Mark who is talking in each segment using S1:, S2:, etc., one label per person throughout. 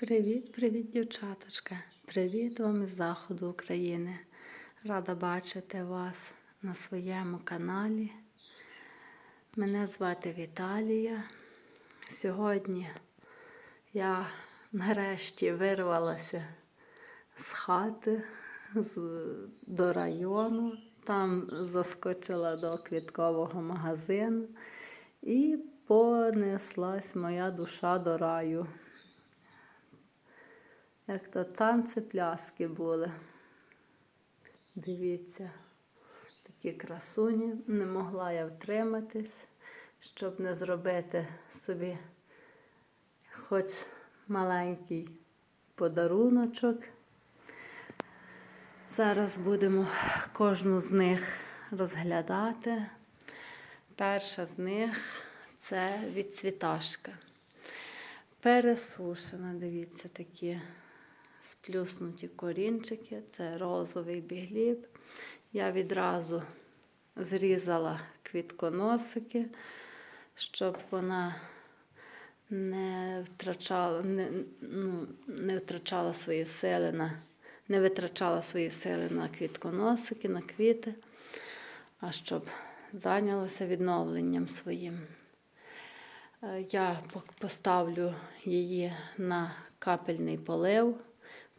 S1: Привіт, привіт, дівчаточка! Привіт вам із заходу України. Рада бачити вас на своєму каналі. Мене звати Віталія. Сьогодні я нарешті вирвалася з хати з, до району. Там заскочила до квіткового магазину і понеслась моя душа до раю. Як то танці пляски були. Дивіться, такі красуні. Не могла я втриматись, щоб не зробити собі хоч маленький подаруночок. Зараз будемо кожну з них розглядати. Перша з них це відцвіташка. Пересушена, дивіться, такі сплюснуті корінчики, це розовий бігліб. Я відразу зрізала квітконосики, щоб вона не втрачала, не, ну, не втрачала свої сили на, не витрачала свої сили на квітконосики, на квіти, а щоб зайнялася відновленням своїм. Е, Я поставлю її на капельний полив,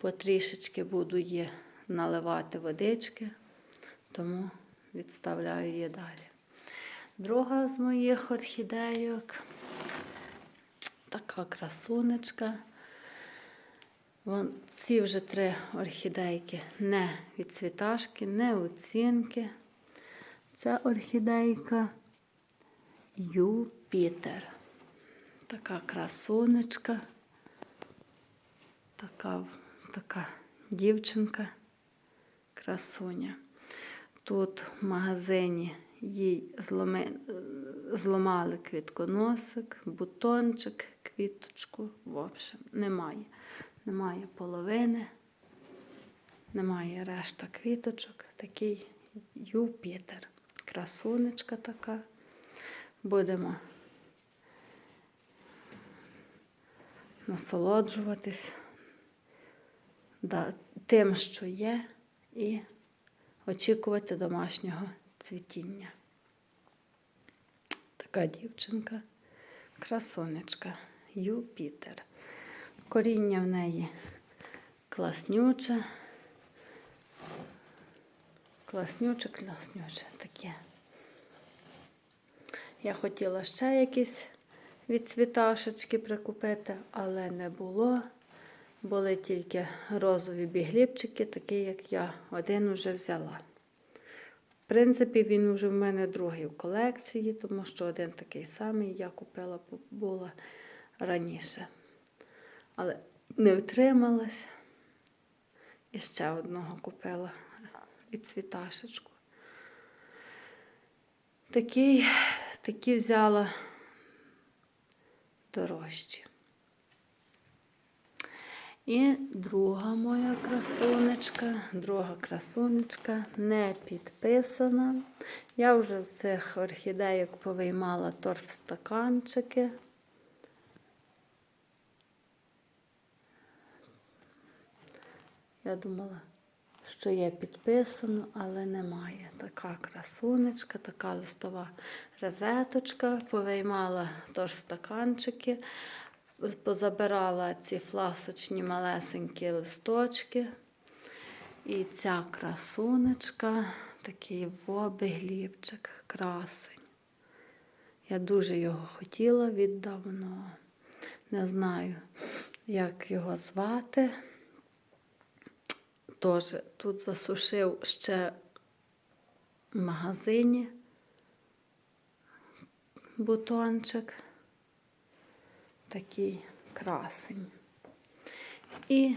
S1: потрішечки буду її наливати водички, тому відставляю її далі. Друга з моїх орхідейок така красунечка. Вон, ці вже три орхідейки не відцвіташки, не оцінки. Це орхідейка Юпітер. Така красунечка, така, така дівчинка, красуня. Тут в магазині їй зломи, зламали квітконосик, бутончик, квіточку. В общем, немає. Немає половини, немає решта квіточок. Такий Юпітер. Красунечка така. Будемо насолоджуватись да, тим, що є, і очікувати домашнього цвітіння. Така дівчинка, красунечка, Юпітер. Коріння в неї класнюче. Класнюче, класнюче таке. Я хотіла ще якісь відцвіташечки прикупити, але не було. Були тільки розові бігліпчики, такі, як я. Один вже взяла. В принципі, він вже в мене другий в колекції, тому що один такий самий я купила була раніше. Але не втрималась. І ще одного купила відцвіташечку. Такий, такі взяла дорожчі. І друга моя красунечка, друга красунечка не підписана. Я вже в цих орхідейок повиймала торфстаканчики. Я думала, що є підписано, але немає. Така красунечка, така листова розеточка, повиймала торстаканчики, позабирала ці фласочні малесенькі листочки. І ця красунечка, такий вобиглібчик, красень. Я дуже його хотіла віддавно. Не знаю, як його звати. Тож тут засушив ще в магазині бутончик. Такий красень. І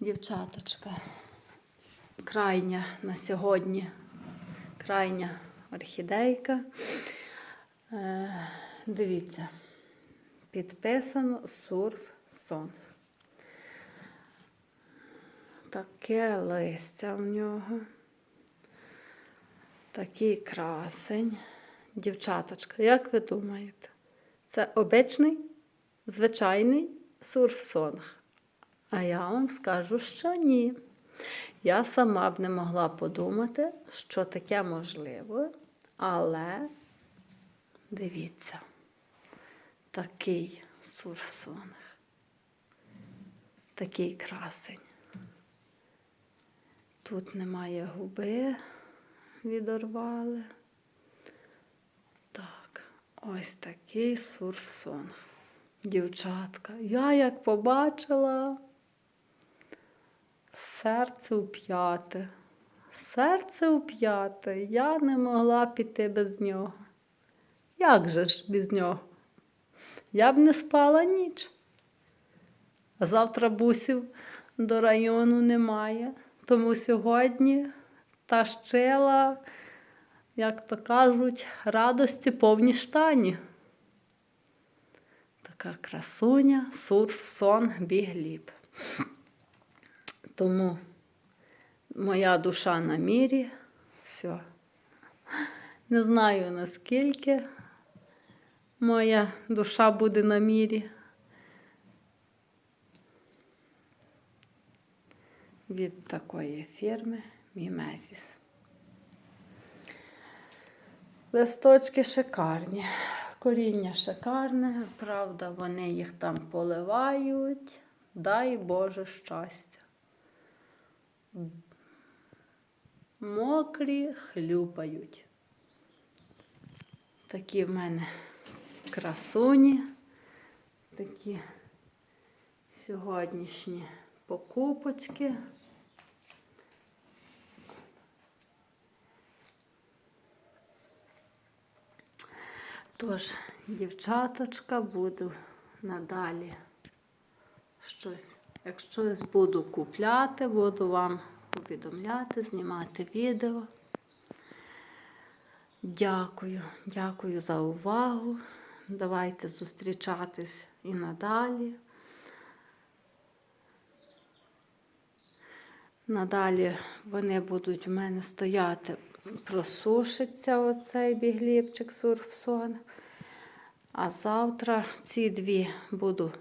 S1: дівчаточка, крайня на сьогодні, крайня орхідейка. Е, дивіться, підписано сурф сон. Таке листя в нього. Такий красень. Дівчаточка, як ви думаєте? Це обичний, звичайний сурфсонг. А я вам скажу, що ні. Я сама б не могла подумати, що таке можливо, але дивіться, такий сурфсонг, такий красень. Тут немає губи, відорвали. Ось такий сурфсонг. Дівчатка, я як побачила серце у п'яте. Серце у п'яте. Я не могла піти без нього. Як же ж без нього? Я б не спала ніч. А завтра бусів до району немає. Тому сьогодні тащила, як то кажуть, радості повні штані. Така красуня, сурф, сон, бігліб. Тому моя душа на мірі. Все. Не знаю наскільки моя душа буде на мірі. Від такої фірми Мімезіс. Листочки шикарні, коріння шикарне, правда, вони їх там поливають. Дай Боже щастя. Мокрі хлюпають. Такі в мене красуні, такі сьогоднішні покупочки. Тож, дівчаточка, буду надалі щось. Як щось буду купляти, буду вам повідомляти, знімати відео. Дякую, дякую за увагу. Давайте зустрічатись і надалі. Надалі вони будуть в мене стояти, просушиться оцей бігліпчик сурфсон. А завтра ці дві буду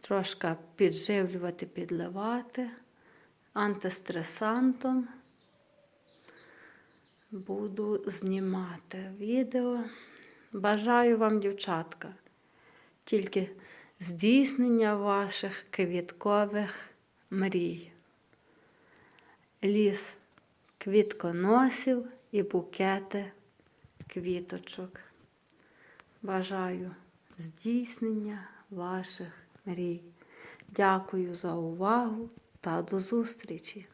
S1: трошки підживлювати, підливати антистресантом. Буду знімати відео. Бажаю вам, дівчатка, тільки здійснення ваших квіткових мрій. Ліс квітконосів і букети квіточок. Бажаю здійснення ваших мрій. Дякую за увагу та до зустрічі!